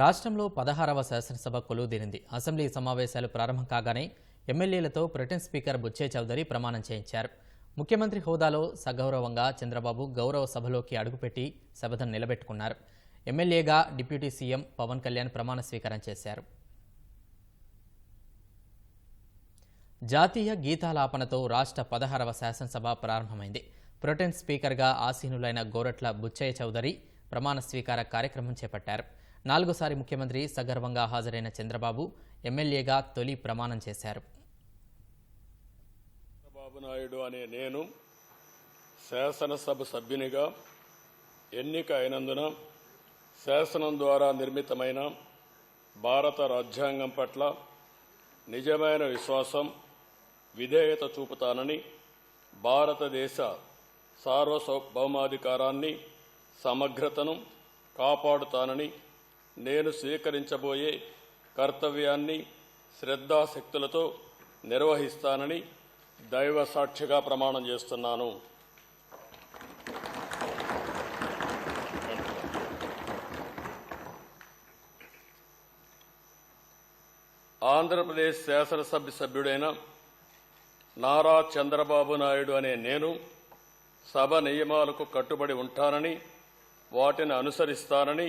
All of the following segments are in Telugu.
రాష్ట్రంలో పదహారవ శాసనసభ కొలువుదీరింది. అసెంబ్లీ సమావేశాలు ప్రారంభం కాగానే ఎమ్మెల్యేలతో ప్రొటెన్ స్పీకర్ బుచ్చే చౌదరి ప్రమాణం చేయించారు. ముఖ్యమంత్రి హోదాలో సగౌరవంగా చంద్రబాబు గౌరవ సభలోకి అడుగుపెట్టి శపథం నిలబెట్టుకున్నారు. ఎమ్మెల్యేగా డిప్యూటీ సీఎం పవన్ కళ్యాణ్ ప్రమాణ స్వీకారం చేశారు. జాతీయ గీతాలాపనతో రాష్ట్ర పదహారవ శాసనసభ ప్రారంభమైంది. ప్రొటెన్ స్పీకర్గా ఆసీనులైన గోరట్ల బుచ్చయ్య చౌదరి ప్రమాణ స్వీకార కార్యక్రమం చేపట్టారు. నాలుగోసారి ముఖ్యమంత్రి సగర్వంగా హాజరైన చంద్రబాబు ఎమ్మెల్యేగా తొలి ప్రమాణం చేశారు. చంద్రబాబు నాయుడు అనే నేను శాసనసభ సభ్యునిగా ఎన్నిక అయినందున శాసనం ద్వారా నిర్మితమైన భారత రాజ్యాంగం పట్ల నిజమైన విశ్వాసం విధేయత చూపుతానని భారతదేశ సార్వభౌమాధికారాన్ని సమగ్రతను కాపాడుతానని నేను స్వీకరించబోయే కర్తవ్యాన్ని శ్రద్ధాశక్తులతో నిర్వహిస్తానని దైవ సాక్షిగా ప్రమాణం చేస్తున్నాను. ఆంధ్రప్రదేశ్ శాసనసభ్య సభ్యుడైన నారా చంద్రబాబు నాయుడు అనే నేను సభ నియమాలకు కట్టుబడి ఉంటానని వాటిని అనుసరిస్తానని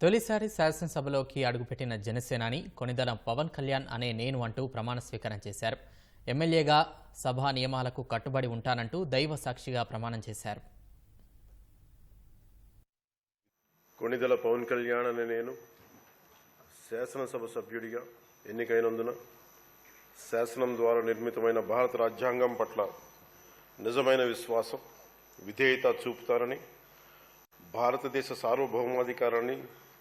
తొలిసారి శాసనసభలోకి అడుగుపెట్టిన జనసేనాని కొనిదల పవన్ కళ్యాణ్ అనే నేను అంటూ ప్రమాణ స్వీకారం చేశారు. ఎమ్మెల్యేగా సభా నియమాలకు కట్టుబడి ఉంటానంటూ దైవ సాక్షిగా ప్రమాణం చేశారు. కొణిదల పవన్ కళ్యాణ్ అనే నేను శాసనసభ సభ్యుడిగా ఎన్నికైనందున శాసనం ద్వారా నిర్మితమైన భారత రాజ్యాంగం పట్ల నిజమైన విశ్వాసం విధేయత చూపుతారని భారతదేశ సార్వభౌమాధికారాన్ని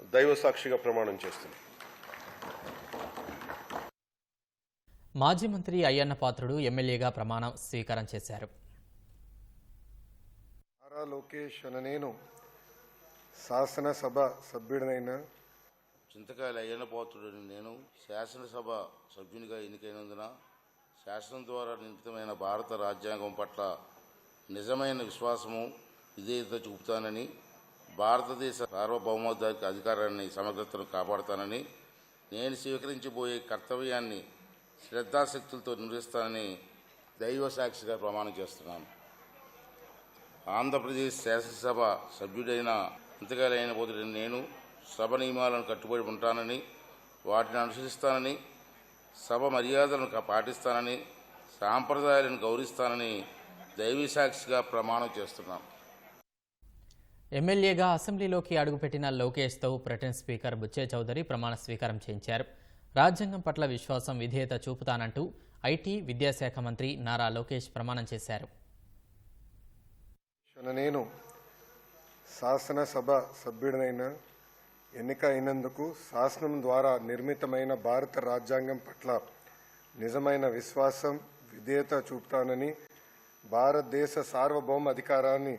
దైవ సాక్షిగా ప్రమాణం చేస్తున్నాను మాజీ మంత్రి అయ్యన్న పాత్రుడు ఎమ్మెల్యేగా ప్రమాణ స్వీకారం చేశారు. నారా లోకేష్ అన నేను శాసనసభ సభ్యుడినైన. చింతకాయల అయ్యన్న పోతుడని నేను శాసనసభ సభ్యునిగా ఎన్నికైనందున శాసనం ద్వారా నిర్మితమైన భారత రాజ్యాంగం పట్ల నిజమైన విశ్వాసము విధేయత చూపుతానని భారతదేశ సార్వభౌమోద్యానికి అధికారాన్ని సమగ్రతను కాపాడుతానని నేను స్వీకరించబోయే కర్తవ్యాన్ని శ్రద్ధాశక్తులతో నిర్వహిస్తానని దైవ సాక్షిగా ప్రమాణం చేస్తున్నాను. ఆంధ్రప్రదేశ్ శాసనసభ సభ్యుడైన ఇంతకాలైన పోతుడని నేను సభ నియమాలను కట్టుబడి ఉంటానని వాటిని అనుసరిస్తానని సభ మర్యాదలను పాటిస్తానని సాంప్రదాయాలను గౌరవిస్తానని దైవీ సాక్షిగా ప్రమాణం చేస్తున్నాను. ఎమ్మెల్యేగా అసెంబ్లీలోకి అడుగుపెట్టిన లోకేష్తో pro tem speaker Butchaiah Chowdary ప్రమాణ స్వీకారం చేయించారు. రాజ్యాంగం పట్ల విశ్వాసం విధేయత చూపుతానంటూ ఐటీ విద్యాశాఖ మంత్రి నారా లోకేష్ ప్రమాణం చేశారు. నేను శాసనసభ సభ్యుడినైన ఎన్నిక అయినందుకు శాసనం ద్వారా నిర్మితమైన భారత రాజ్యాంగం పట్ల నిజమైన విశ్వాసం విధేయత చూపుతానని భారతదేశ సార్వభౌమ అధికారాన్ని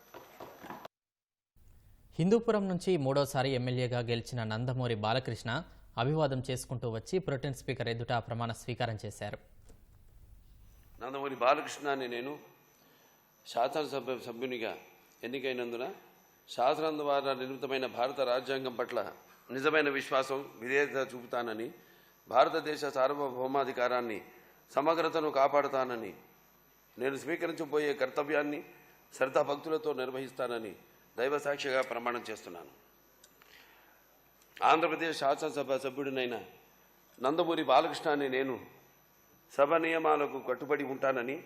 హిందూపురం నుంచి మూడోసారి ఎమ్మెల్యేగా గెలిచిన నందమూరి బాలకృష్ణ అభివాదం చేసుకుంటూ వచ్చి ప్రొటెన్ స్పీకర్ ఎదుట ప్రమాణ స్వీకారం చేశారు. నందమూరి బాలకృష్ణని నేను శాసనసభ సభ్యునిగా ఎన్నికైనందున శాసనం ద్వారా నిర్మితమైన భారత రాజ్యాంగం పట్ల నిజమైన విశ్వాసం విధేయత చూపుతానని భారతదేశ సార్వభౌమాధికారాన్ని సమగ్రతను కాపాడుతానని నేను స్వీకరించబోయే కర్తవ్యాన్ని శ్రద్ధాభక్తులతో నిర్వహిస్తానని దైవసాక్షిగా ప్రమాణం చేస్తున్నాను. ఆంధ్రప్రదేశ్ శాసనసభ సభ్యుడినైన నందమూరి బాలకృష్ణ అనే నేను సభ నియమాలకు కట్టుబడి ఉంటానని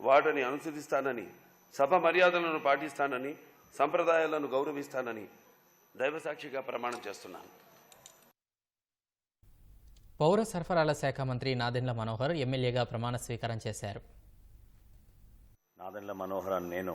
వాటిని అనుసరిస్తానని సభ మర్యాదలను పాటిస్తానని సంప్రదాయాలను గౌరవిస్తానని దైవసాక్షిగా ప్రమాణం చేస్తున్నాను. పౌర సరఫరాల శాఖ మంత్రి నాదెండ్ల మనోహర్ ఎమ్మెల్యేగా ప్రమాణ స్వీకారం చేశారు. నాదెండ్ల మనోహరన్ నేను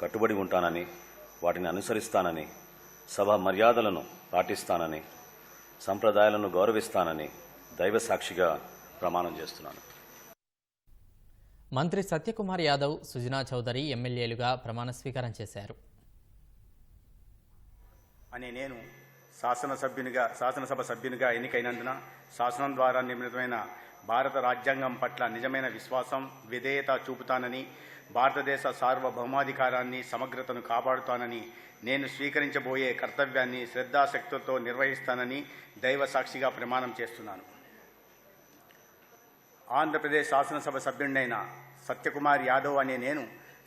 కట్టుబడి ఉంటానని వాటిని అనుసరిస్తానని సభ మర్యాదలను పాటిస్తానని సంప్రదాయాలను గౌరవిస్తానని దైవ సాక్షిగా ప్రమాణం చేస్తున్నాను. మంత్రి సత్యకుమార్ యాదవ్ సుజనా చౌదరి ఎమ్మెల్యేలుగా ప్రమాణ స్వీకారం చేశారు. అని నేను శాసనసభ్యునిగా శాసనసభ సభ్యునిగా ఎన్నికైనందున శాసనం ద్వారా నిర్మితమైన భారత రాజ్యాంగం పట్ల నిజమైన విశ్వాసం విధేయత చూపుతానని భారతదేశ సార్వభౌమాధికారాన్ని సమగ్రతను కాపాడుతానని నేను స్వీకరించబోయే కర్తవ్యాన్ని శ్రద్ధాశక్తులతో నిర్వహిస్తానని దైవ సాక్షిగా ప్రమాణం చేస్తున్నాను. ఆంధ్రప్రదేశ్ శాసనసభ సభ్యుడైన సత్యకుమార్ యాదవ్ అనే నేను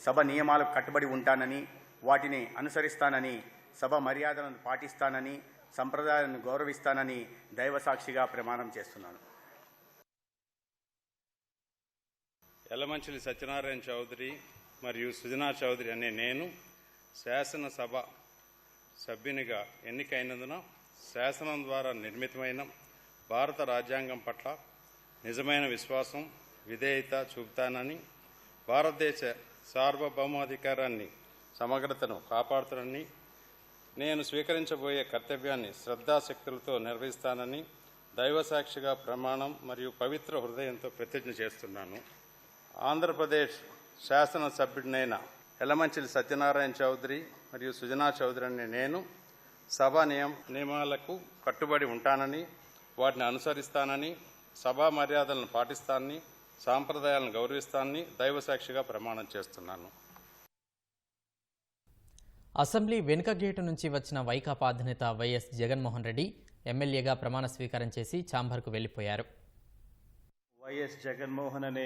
సభ నియమాలకు కట్టుబడి ఉంటానని వాటిని అనుసరిస్తానని సభ మర్యాదలను పాటిస్తానని సంప్రదాయాలను గౌరవిస్తానని దైవ సాక్షిగా ప్రమాణం చేస్తున్నాను. ఎల్లమంచిలి సత్యనారాయణ చౌదరి మరియు సుజనా చౌదరి అనే నేను శాసనసభ సభ్యునిగా ఎన్నికైనందున శాసనం ద్వారా నిర్మితమైన భారత రాజ్యాంగం పట్ల నిజమైన విశ్వాసం విధేయత చూపుతానని భారతదేశ సార్వభౌమాధికారాన్ని సమగ్రతను కాపాడుతానని నేను స్వీకరించబోయే కర్తవ్యాన్ని శ్రద్ధాశక్తులతో నిర్వహిస్తానని దైవసాక్షిగా ప్రమాణం మరియు పవిత్ర హృదయంతో ప్రతిజ్ఞ చేస్తున్నాను. ఆంధ్రప్రదేశ్ శాసనసభ్యుడినైన ఎలమంచిలి సత్యనారాయణ చౌదరి మరియు సుజనా చౌదరి అనే నేను సభా నియమ నియమాలకు కట్టుబడి ఉంటానని వాటిని అనుసరిస్తానని సభా మర్యాదలను పాటిస్తానని సాంప్రదాయాలను గౌరవిస్తానని దైవసాక్షిగా ప్రమాణం చేస్తున్నాను. అసెంబ్లీ వెనుక గేటు నుంచి వచ్చిన వైకాపా అధినేత వైఎస్ జగన్మోహన్ రెడ్డి ఎమ్మెల్యేగా ప్రమాణ స్వీకారం చేసి ఛాంబర్కు వెళ్ళిపోయారు వైఎస్ జగన్మోహన్ అనే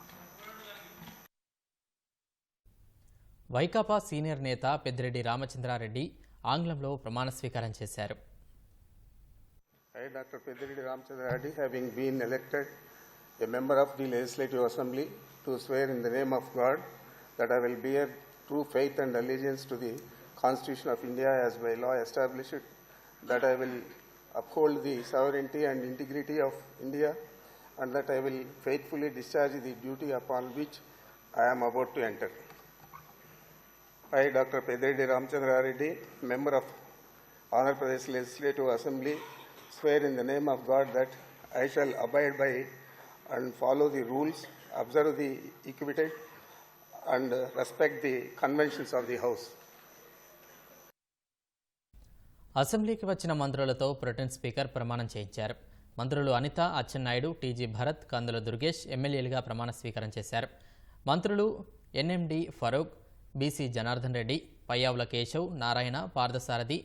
వైకాపా సీనియర్ నేత పెద్దిరెడ్డి రామచంద్రారెడ్డి ఆంగ్లంలో ప్రమాణ స్వీకారం చేశారు I, Dr. Pedireddy Ramchandra Reddy, having been elected a member of the Legislative Assembly, to swear in the name of God that I will bear true faith and allegiance to the Constitution of India as by law established, that I will uphold the sovereignty and integrity of India, and that I will faithfully discharge the duty upon which I am about to enter. I doctor Peddireddy Ramachandrareddy member of Andhra Pradesh legislative assembly swear in the name of god that I shall abide by and follow the rules observe the etiquette and respect the conventions of the house. అసెంబ్లీకి వచ్చిన మంత్రులతో ప్రొటెన్ స్పీకర్ ప్రమాణం చేయించారు. మంత్రులు అనిత అచ్చెన్నాయుడు టీజీ భరత్ కందుల దుర్గేష్ ఎమ్మెల్యేలుగా ప్రమాణ స్వీకారం చేశారు. మంత్రులు N M D Farooq B C Janardhan Reddy Payyavula Keshav Narayana Parthasarathi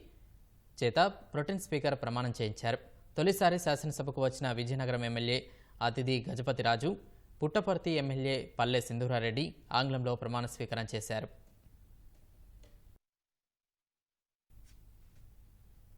చేత ప్రొటెన్ స్పీకర్ ప్రమాణం చేయించారు. తొలిసారి శాసనసభకు వచ్చిన విజయనగరం ఎమ్మెల్యే అతిథి గజపతిరాజు పుట్టపర్తి ఎమ్మెల్యే పల్లె సింధూరారెడ్డి ఆంగ్లంలో ప్రమాణ స్వీకారం చేశారు.